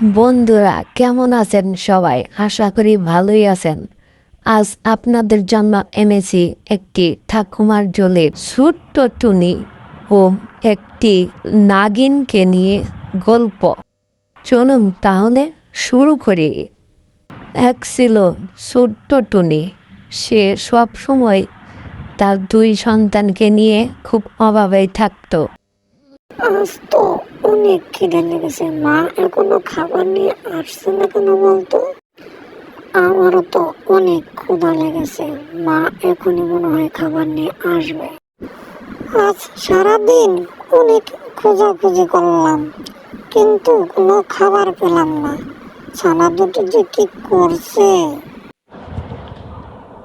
বন্ধুরা, কেমন আছেন সবাই? আশা করি ভালোই আছেন। আজ আপনাদের জন্য এনেছি একটি ঠাকুমার জলের ছোট্ট টুনি ও একটি নাগিনকে নিয়ে গল্প। চলুন তাহলে শুরু করি। এক ছিল ছোট্ট টুনি। সে সব সময় তার দুই সন্তানকে নিয়ে খুব অভাবে থাকতো। আজ তো অনেক খিদে লেগেছে। মা এখনও খাবার নিয়ে আসছে না কেন বলতো? আমারও তো অনেক ক্ষুধা লেগেছে। মা এখনই মনে হয় খাবার নিয়ে আসবে। আজ সারাদিন অনেক খোঁজাখুঁজি করলাম, কিন্তু কোনো খাবার পেলাম না। ছানা দুটো যে কি করছে?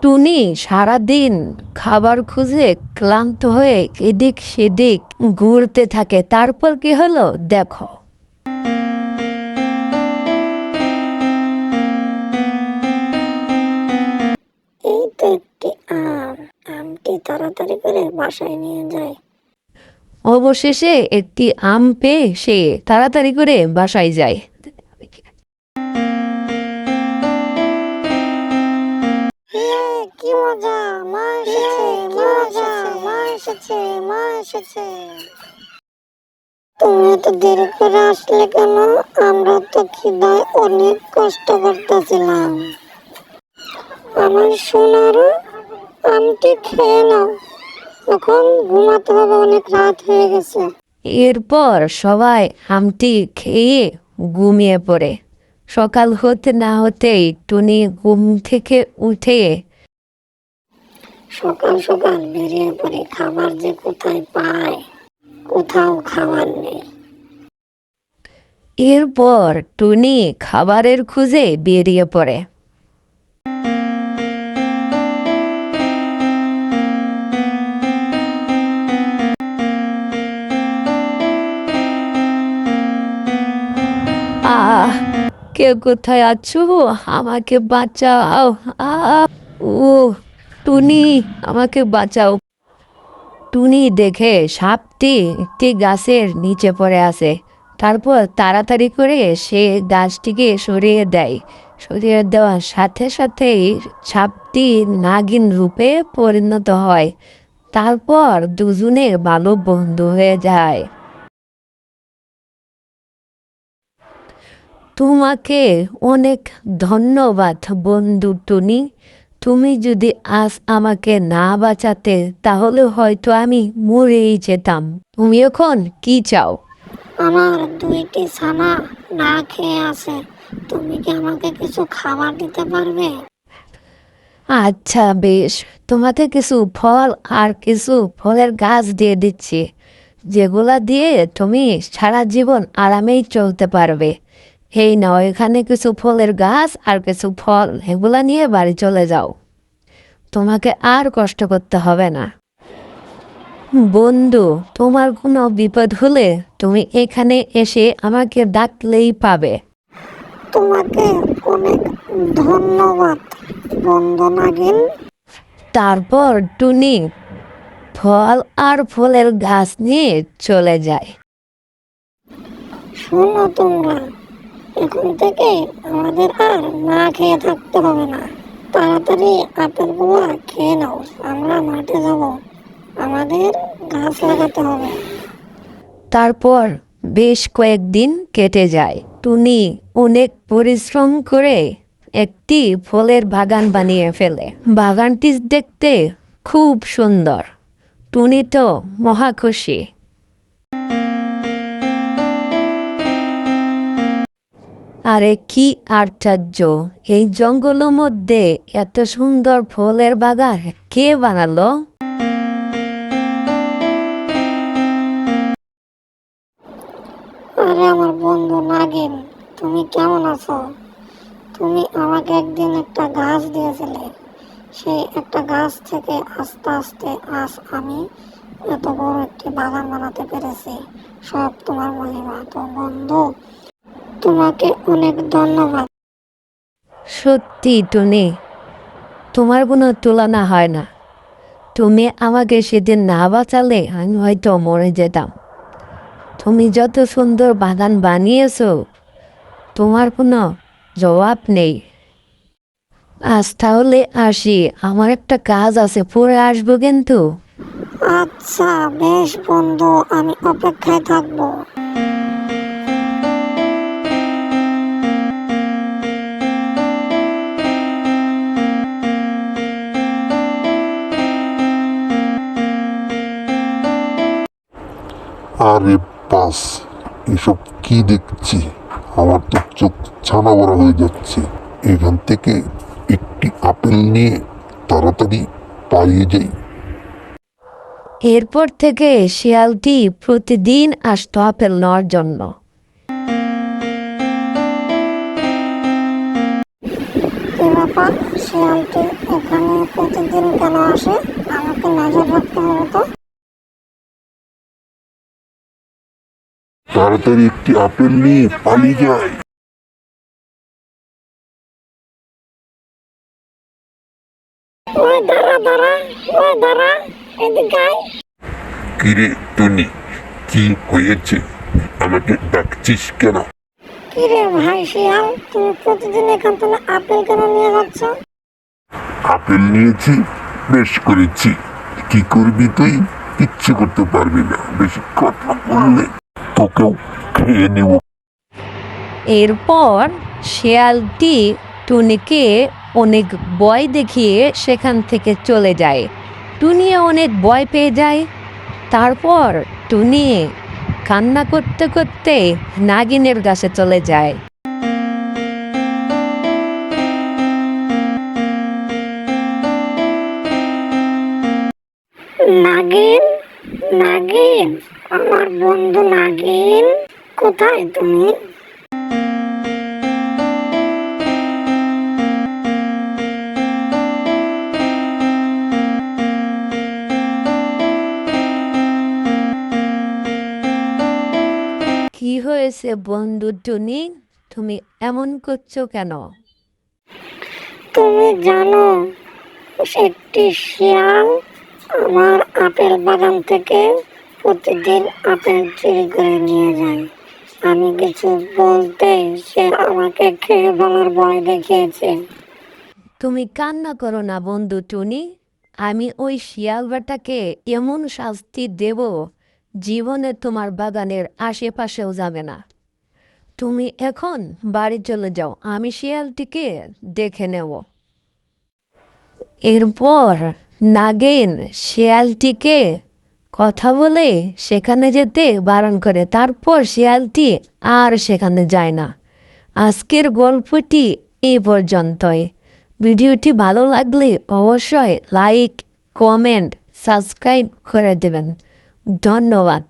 টুনি সারাদিন খাবার খুঁজে ক্লান্ত হয়ে এদিক সেদিক ঘুরতে থাকে। তারপর কি হলো? দেখো। এই তো একটি আম। আমটি তাড়াতাড়ি করে বাসায় নিয়ে যায়? অবশেষে একটি আম পেয়ে সে তাড়াতাড়ি করে বাসায় যায়। মজা মা এসেছে মা এসেছে মা এসেছে মা এসেছে তুমি তো দেরি করে আসলে কেন? আমরা তো খিদায় অনেক কষ্ট করতেছিলাম। আমার সোনার আমটি খেয়ে নাও। এখন ঘুমাতে হবে, অনেক রাত হয়ে গেছে। এরপর সবাই আমটি খেয়ে ঘুমিয়ে পড়ে। সকাল হতে না হতেই টুনি ঘুম থেকে উঠে সকাল সকাল বেরিয়ে পড়ে, খাবার যে কোথায় পায়, কোথাও খাবার নেই। এরপর টুনি খাবারের খুঁজে বেরিয়ে পড়ে। কে কোথায় আছো? আমাকে বাঁচাও। আহ ও টুনি, আমাকে বাঁচাও। টুনি দেখে সাপটি একটি গাছের নিচে পড়ে আছে। তারপর তাড়াতাড়ি করে সে গাছটিকে সরিয়ে দেয়। সরিয়ে দেওয়ার সাথে সাথেই সাপটি নাগিন রূপে পরিণত হয়। তারপর দুজনে ভালো বন্ধু হয়ে যায়। তোমাকে অনেক ধন্যবাদ বন্ধু টুনি। তুমি যদি আজ আমাকে না বাঁচাতে তাহলে হয়তো আমি মরেই যেতাম। তুমি এখন কি চাও? আমার দুইটি ছানা না খেয়ে আছে। তুমি কি আমাকে কিছু খাবার দিতে পারবে? আচ্ছা বেশ। তোমাকে কিছু ফল আর কিছু ফলের গাছ দিয়ে দিচ্ছি। যেগুলা দিয়ে তুমি সারা জীবন আরামেই চলতে পারবে। এই নাও এখানে কিছু ফলের গাছ আর কিছু ফল এগুলা নিয়ে বাড়ি চলে যাও। তোমাকে আর কষ্ট করতে হবে না। বন্ধু তোমার কোনো বিপদ হলে তুমি এখানে এসে আমাকে ডাকলেই পাবে। তোমাকে অনেক ধন্যবাদ তারপর টুনি ফল আর ফলের গাছ নিয়ে চলে যায়। শোনো তোমরা এখন থেকে আমাদের আর না খেয়ে থাকতে হবে না। তাড়াতাড়ি আপেলগুলো খেয়ে নাও, আমরা মাঠে যাব। আমাদের গাছ লাগাতে হবে। তারপর বেশ কয়েকদিন কেটে যায়। টুনি অনেক পরিশ্রম করে একটি ফলের বাগান বানিয়ে ফেলে। বাগানটি দেখতে খুব সুন্দর। টুনি তো মহা আরে কি আশ্চর্য! এই জঙ্গলের মধ্যে এত সুন্দর ফলের বাগান কে বানালো? আরে আমার বন্ধু নাগিন, তুমি কেমন আছো? তুমি আমাকে একদিন একটা গাছ দিয়েছিলে। সেই একটা গাছ থেকে আস্তে আস্তে আজ আমি এত বড় একটি বাগান বানাতে পেরেছি। সব তোমার মহিমা। তো বন্ধু তোমাকে অনেক ধন্যবাদ। সত্যি টুনি তোমার কোনো তুলনা হয় না। তুমি আমাকে সেদিন না বাঁচালে আমি হয়তো মরে যেতাম। তুমি যত সুন্দর বাগান বানিয়েছো তোমার কোনো জবাব নেই। আজ তাহলে আসি আমার একটা কাজ আছে পরে আসব কিন্তু। আচ্ছা বেশ বন্ধু আমি অপেক্ষায় থাকব। আরে পাস এসব কি দেখছি? আমার তো চোখ ছানা বড় হয়ে যাচ্ছে। এখান থেকে একটি আপেল নিয়ে তাড়াতাড়ি পালিয়ে যাই। এরপর থেকে শিয়ালটি প্রতিদিন আসতো আপেল নেওয়ার জন্য। কি ব্যাপার শিয়ালটি এখানে প্রতিদিন কেন আসে? আমাকে নজর রাখতে হবে তো। তাড়াতাড়ি একটি আপেল নিয়ে পালিয়ে যায়। ওই দাঁড়া দাঁড়া ওই দাঁড়া এদিকে আয়। কিরে টনি কি হয়েছে? আমাকে ডাকছিস কেন? কি রে ভাই শিয়াল তুমি প্রতিদিন এখান থেকে আপেল কেন নিয়ে যাচ্ছ? আপেল নিয়েছি বেশ করেছি। কি করবি তুই? কিচ্ছু করতে পারবি না। বেশি কথা বললে। তোকেও খেয়ে নেব। এরপর শেয়ালটি টুনিকে অনেক ভয় দেখিয়ে সেখান থেকে চলে যায়। টুনি অনেক ভয় পেয়ে যায়। তারপর টুনি কান্না করতে করতে নাগিনের কাছে চলে যায়। নাগিন নাগিন। আমার বন্ধু নাগিন কোথায় তুমি? কি হয়েছে বন্ধু টুনি? তুমি এমন করছ কেন? তুমি জানো একটি শিয়াল আমার আপেল বাগান থেকে প্রতিদিন আপেল চুরি করে নিয়ে যায়। আমি কিছু বলতে সে আমাকে খেয়ে ফেলার ভয় দেখিয়েছে। তুমি কান্না করো না বন্ধু টুনি। আমি ওই শিয়াল বেটাকে এমন শাস্তি দেব, জীবনে তোমার বাগানের আশেপাশেও যাবে না। তুমি এখন বাড়ি চলে যাও, আমি শিয়ালটিকে দেখে নেব। এরপর নাগেন শিয়ালটিকে কথা বলে সেখানে যেতে বারণ করে। তারপর শিয়ালটি আর সেখানে যায় না। আজকের গল্পটি এ পর্যন্তই। ভিডিওটি ভালো লাগলে অবশ্যই লাইক কমেন্ট সাবস্ক্রাইব করে দেবেন। ধন্যবাদ।